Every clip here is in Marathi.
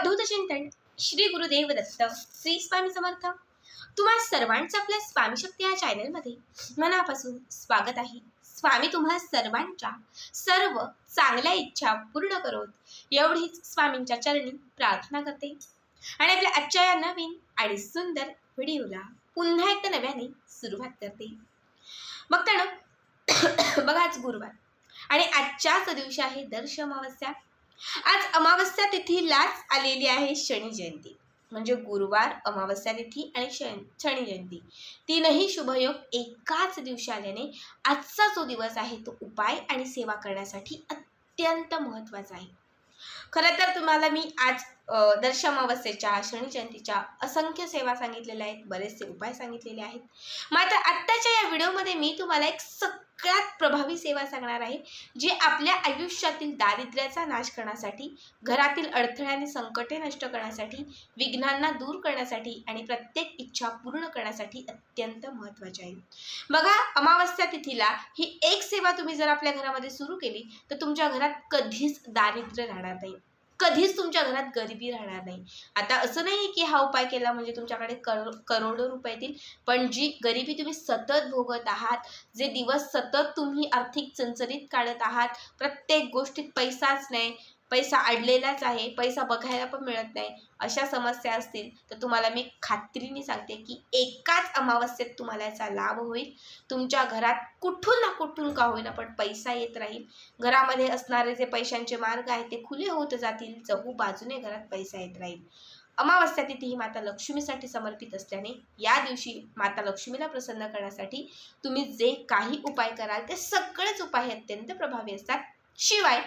अवधूत चिंतन श्री गुरुदेव दत्त श्री स्वामी समर्थ. तुम्हा सर्वांचं आपल्या स्वामी शक्ती या चॅनलमध्ये मनापासून स्वागत आहे. स्वामी तुम्हा सर्वांच्या सर्व चांगल्या इच्छा पूर्ण करोत. एवढीच स्वामींच्या चरणी प्रार्थना करते. आणि आपल्या आजच्या या नवीन आणि सुंदर व्हिडिओला पुन्हा एकदा नव्याने सुरुवात करते. मग त्यानं बघाच गुरुवार. आणि आजच्याच दिवशी आहे दर्श अमावस्या. आज अमावस्या तिथीलाच आलेली आहे शनी जयंती. म्हणजे गुरुवार अमावस्या तिथी आणि शन शनी जयंती. तीनही शुभयोग एकाच दिवशी आल्याने आजचा जो दिवस आहे तो उपाय आणि सेवा करण्यासाठी अत्यंत महत्त्वाचा आहे. खरं तर तुम्हाला मी आज अ, दर्श अमावस्येच्या शनी जयंतीच्या असंख्य सेवा सांगितलेल्या आहेत बरेचसे उपाय सांगितलेले आहेत. मात्र आत्ताच्या या व्हिडिओमध्ये मी तुम्हाला एक सगळ्यात प्रभावी सेवा सांगणार आहे जी आपल्या आयुष्यातील दारिद्र्याचा नाश करण्यासाठी घरातील अडथळे आणि संकटे नष्ट करण्यासाठी विघ्नांना दूर करण्यासाठी आणि प्रत्येक इच्छा पूर्ण करण्यासाठी अत्यंत महत्त्वाची आहे. बघा अमावस्या तिथीला ही एक सेवा तुम्ही जर आपल्या घरामध्ये सुरू केली तर तुमच्या घरात कधीच दारिद्र्य राहणार नाही. कधीच तुमच्या घरात गरिबी राहणार नाही. आता असं नाही की हा उपाय केला म्हणजे तुमच्याकडे करो करोडो रुपये येतील पण जी गरिबी तुम्ही सतत भोगत आहात जे दिवस सतत तुम्ही आर्थिक चणचणीत काढत आहात प्रत्येक गोष्टीत पैसाच नाही. पैसा अडलेलाच आहे पैसा बघायला पण मिळत नाही अशा समस्या असतील तर तुम्हाला मी खात्रीने सांगते की एकाच अमावस्येत तुम्हाला याचा लाभ होईल. तुमच्या घरात कुठून ना कुठून का होईना पण पैसा येत राहील. घरामध्ये असणारे जे पैशांचे मार्ग आहेत ते खुले होत जातील चहू बाजूने घरात पैसा येत राहील. अमावस्या तिथी ही माता लक्ष्मीसाठी समर्पित असल्याने या दिवशी माता लक्ष्मीला प्रसन्न करण्यासाठी तुम्ही जे काही उपाय कराल ते सगळेच उपाय अत्यंत प्रभावी असतात. शिवाय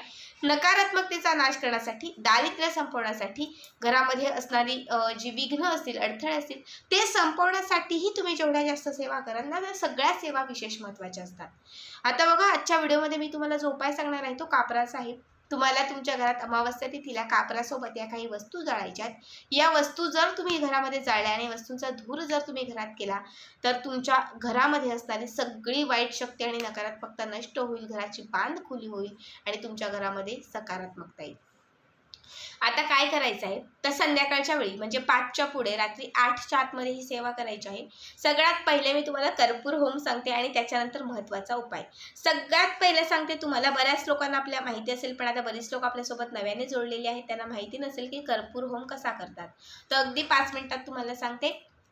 नकारात्मकतेचा नाश करण्यासाठी दारिद्र्य संपवण्यासाठी घरामध्ये असणारी जी विघ्न असतील अडथळे असतील ते संपवण्यासाठीही तुम्ही जेवढ्या जास्त सेवा कराल ना त्या सगळ्या सेवा विशेष महत्त्वाच्या असतात. आता बघा आजच्या व्हिडिओमध्ये मी तुम्हाला जो उपाय सांगणार आहे तो कापराचा आहे तुम्हाला तुमच्या घरात अमावस्या तिथीला कापरासोबत या काही वस्तू जाळायच्या आहेत. या वस्तू जर तुम्ही घरामध्ये जाळल्या आणि वस्तूंचा धूर जर तुम्ही घरात केला तर तुमच्या घरामध्ये असणारी सगळी वाईट शक्ती आणि नकारात्मकता नष्ट होईल घराची बांध खुली होईल आणि तुमच्या घरामध्ये सकारात्मकता येईल. आता काय करायचं आहे? तर संध्याकाळच्या वेळी म्हणजे पाचच्या पुढे रात्री आठच्या आतमध्ये ही सेवा करायची आहे. सगळ्यात पहिले मी तुम्हाला कर्पूर होम सांगते आणि त्याच्यानंतर महत्त्वाचा उपाय. सगळ्यात पहिले सांगते तुम्हाला बऱ्याच लोकांना आपल्या माहिती असेल पण आता बरीच लोक आपल्यासोबत नव्याने जोडलेले आहेत. त्यांना माहिती नसेल की कर्पूर होम कसा करतात. तर अगदी पाच मिनिटात तुम्हाला सांगते.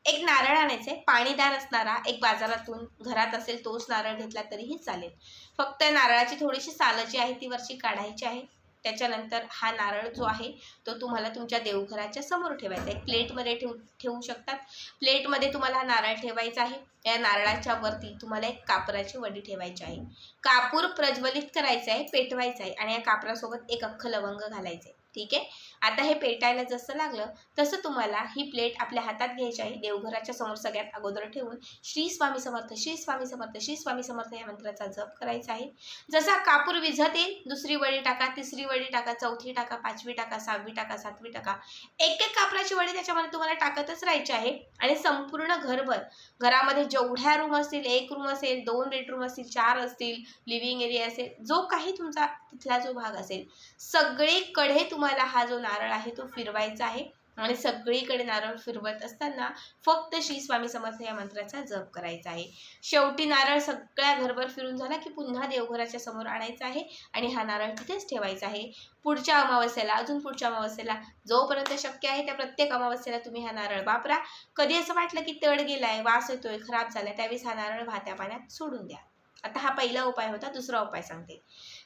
एक नारळ आणायचे. पाणीदार असणारा एक बाजारातून घरात असेल तोच नारळ घेतला तरीही चालेल. फक्त नारळाची थोडीशी साल जी आहे ती वरची काढायची आहे. त्याच्यानंतर हा नारळ जो आहे तो तुम्हाला तुमच्या देवघराच्या समोर ठेवायचा आहे. प्लेटमध्ये ठेवू ठेवू शकतात. प्लेटमध्ये तुम्हाला हा नारळ ठेवायचा आहे. या नारळाच्या वरती तुम्हाला एक कापराची वडी ठेवायची आहे. कापूर प्रज्वलित करायचं आहे पेटवायचं आहे आणि या कापरासोबत एक अख्खं लवंग घालायचं आहे. ठीक आहे? आता हे पेटायला जसं लागलं तसं तुम्हाला ही प्लेट आपल्या हातात घ्यायची आहे. देवघराच्या समोर सगळ्यात अगोदर ठेवून श्री स्वामी समर्थ श्री स्वामी समर्थ श्री स्वामी समर्थ या मंत्राचा जप करायचा आहे. जसा कापूर विझत येईल दुसरी वडी टाका तिसरी वडी टाका चौथी टाका पाचवी टाका सहावी टाका सातवी टाका. एक एक कापराची वडी त्याच्यामध्ये तुम्हाला टाकतच राहायची आहे. आणि संपूर्ण घरभर घरामध्ये जेवढ्या रूम असतील एक रूम असेल दोन बेडरूम असतील चार असतील लिव्हिंग एरिया असेल जो काही तुमचा तिथला जो भाग असेल सगळीकडे तुम्हाला मला हा जो नारळ आहे तो फिरवायचा आहे आणि सगळीकडे नारळ फिरवत असताना फक्त श्री स्वामी समर्थ या मंत्राचा जप करायचा आहे. शेवटी नारळ सगळ्या घरभर फिरून झाला की पुन्हा देवघराच्या समोर आणायचा आहे आणि हा नारळ तिथेच ठेवायचा आहे. पुढच्या अमावस्येला अजून पुढच्या अमावस्येला जोपर्यंत शक्य आहे त्या प्रत्येक अमावस्येला तुम्ही हा नारळ वापरा. कधी असं वाटलं की तड गेलाय वास येतोय खराब झालाय त्यावेळेस हा नारळ भात्या पाण्यात सोडून द्या. आता हा पहिला उपाय होता दुसरा उपाय सांगते.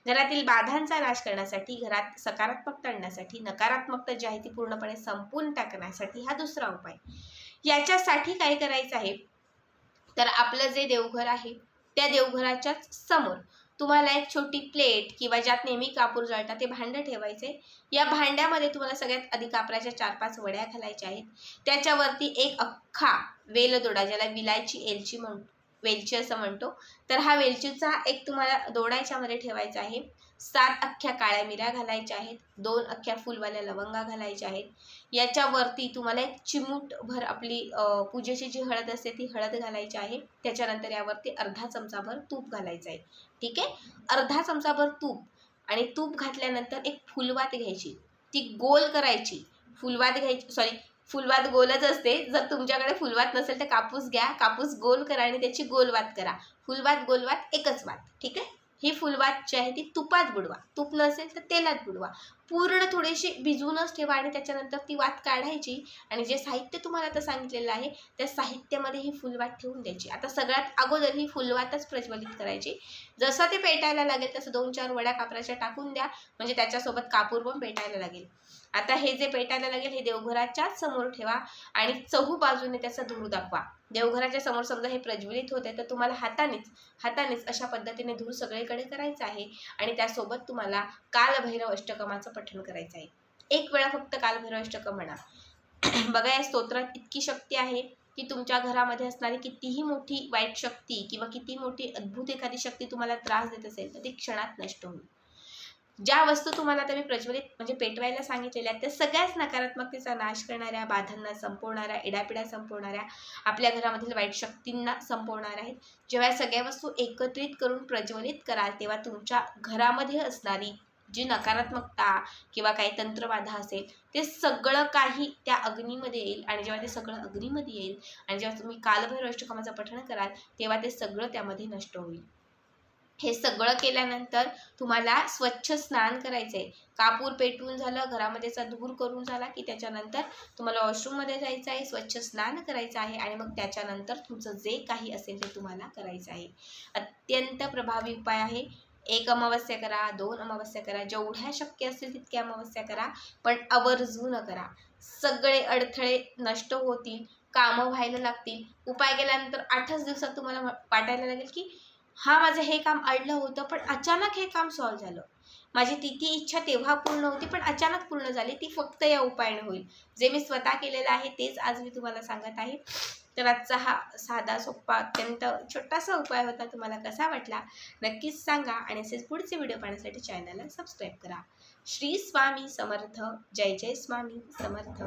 घरातील बाधांचा नाश करण्यासाठी घरात सकारात्मक आणण्यासाठी नकारात्मकता जी आहे ती पूर्णपणे संपून टाकण्यासाठी हा दुसरा उपाय. याच्यासाठी काय करायचं आहे? तर आपलं जे देवघर आहे त्या देवघराच्याच समोर तुम्हाला एक छोटी प्लेट किंवा ज्यात नेहमी कापूर जळतात ते भांडं ठेवायचे. या भांड्यामध्ये तुम्हाला सगळ्यात आधी कापराच्या चार पाच वड्या घालायच्या आहेत. त्याच्यावरती एक अख्खा वेलदोडा ज्याला विलायची एलची म्हणतो. वेलची असं म्हणतो. तर हा वेलचीचा एक तुम्हाला दोडायच्यामध्ये ठेवायचा आहे. सात अख्ख्या काळ्या मिऱ्या घालायच्या आहेत. दोन अख्ख्या फुलवाल्या लवंगा घालायच्या आहेत. याच्यावरती तुम्हाला एक चिमूटभर आपली पूजेची जी हळद असते ती हळद घालायची आहे. त्याच्यानंतर यावरती अर्धा चमचाभर तूप घालायचं आहे. ठीक आहे? अर्धा चमचाभर तूप आणि तूप घातल्यानंतर एक फुलवात घ्यायची. ती गोल करायची. फुलवात घ्यायची सॉरी फुलवात गोलच असते. जर तुमच्याकडे फुलवात नसेल तर कापूस घ्या. कापूस गोल करा आणि त्याची गोलवात करा. फुलवात गोलवात एकच वात. ठीक आहे? ही फुलवात जी आहे ती तुपात बुडवा. तूप नसेल तर तेलात बुडवा. पूर्ण थोडीशी भिजवूनच ठेवा आणि त्याच्यानंतर ती वात काढायची. आणि जे साहित्य तुम्हाला आता सांगितलेलं आहे त्या साहित्यामध्ये ही फुलवात ठेवून द्यायची. आता सगळ्यात अगोदर ही फुलवातच प्रज्वलित करायची. जसं ते पेटायला लागेल तसं दोन चार वड्या कापराच्या टाकून द्या. म्हणजे त्याच्यासोबत कापूर पण पेटायला लागेल. आता हे जे पेटायला लागेल हे देवघराच्याच समोर ठेवा. आणि चहू बाजूने त्याचा धूर दाखवा. देवघराच्या समोर समजा हे प्रज्वलित होते तर तुम्हाला हातानेच हातानेच अशा पद्धतीने धूर सगळीकडे करायचा आहे आणि त्यासोबत तुम्हाला कालभैरव अष्टकमाचं पठण करायचं आहे. एक वेळा फक्त कालभैरव अष्टकम म्हणा. बघा या स्तोत्रात इतकी शक्ती आहे की तुमच्या घरामध्ये असणारी कितीही मोठी वाईट शक्ती किंवा किती मोठी अद्भुत एखादी शक्ती तुम्हाला त्रास देत असेल तर ती क्षणात नष्ट होईल. ज्या वस्तू तुम्हाला आता मी प्रज्वलित म्हणजे पेटवायला सांगितलेल्या आहेत त्या सगळ्याच नकारात्मकतेचा नाश करणाऱ्या बाधांना संपवणाऱ्या इडापिडा संपवणाऱ्या आपल्या घरामधील वाईट शक्तींना संपवणाऱ्या आहेत. जेव्हा सगळ्या वस्तू एकत्रित करून प्रज्वलित कराल तेव्हा तुमच्या घरामध्ये असणारी जी नकारात्मकता किंवा काही तंत्रबाधा असेल ते सगळं काही त्या अग्नीमध्ये येईल आणि जेव्हा ते सगळं अग्नीमध्ये येईल आणि जेव्हा तुम्ही कालभैरव अष्टकामाचं पठण कराल तेव्हा ते सगळं त्यामध्ये नष्ट होईल. हे सगळं केल्यानंतर तुम्हाला स्वच्छ स्नान करायचं आहे कापूर पेटवून झालं घरामध्येचा धूर करून झाला की त्याच्यानंतर तुम्हाला वॉशरूममध्ये जायचं आहे स्वच्छ स्नान करायचं आहे आणि मग त्याच्यानंतर तुमचं जे काही असेल ते तुम्हाला करायचं आहे. अत्यंत प्रभावी उपाय आहे. एक अमावस्या करा दोन अमावस्या करा जेवढ्या शक्य असतील तितक्या अमावस्या करा पण आवर्जून करा. सगळे अडथळे नष्ट होतील कामं व्हायला लागतील. उपाय केल्यानंतर आठच दिवसात तुम्हाला वाटायला लागेल की हा माझं हे काम अडलं होतं पण अचानक हे काम सॉल्व्ह झालं. माझी ती ती इच्छा तेव्हा पूर्ण होती पण अचानक पूर्ण झाली. ती फक्त या उपायाने होईल. जे मी स्वतः केलेलं आहे तेच आज मी तुम्हाला सांगत आहे. तर आजचा हा साधा सोप्पा अत्यंत छोटासा उपाय होता. तुम्हाला कसा वाटला नक्कीच सांगा आणि असेच पुढचे व्हिडिओ पाहण्यासाठी चॅनलला सबस्क्राईब करा. श्री स्वामी समर्थ. जय जय स्वामी समर्थ.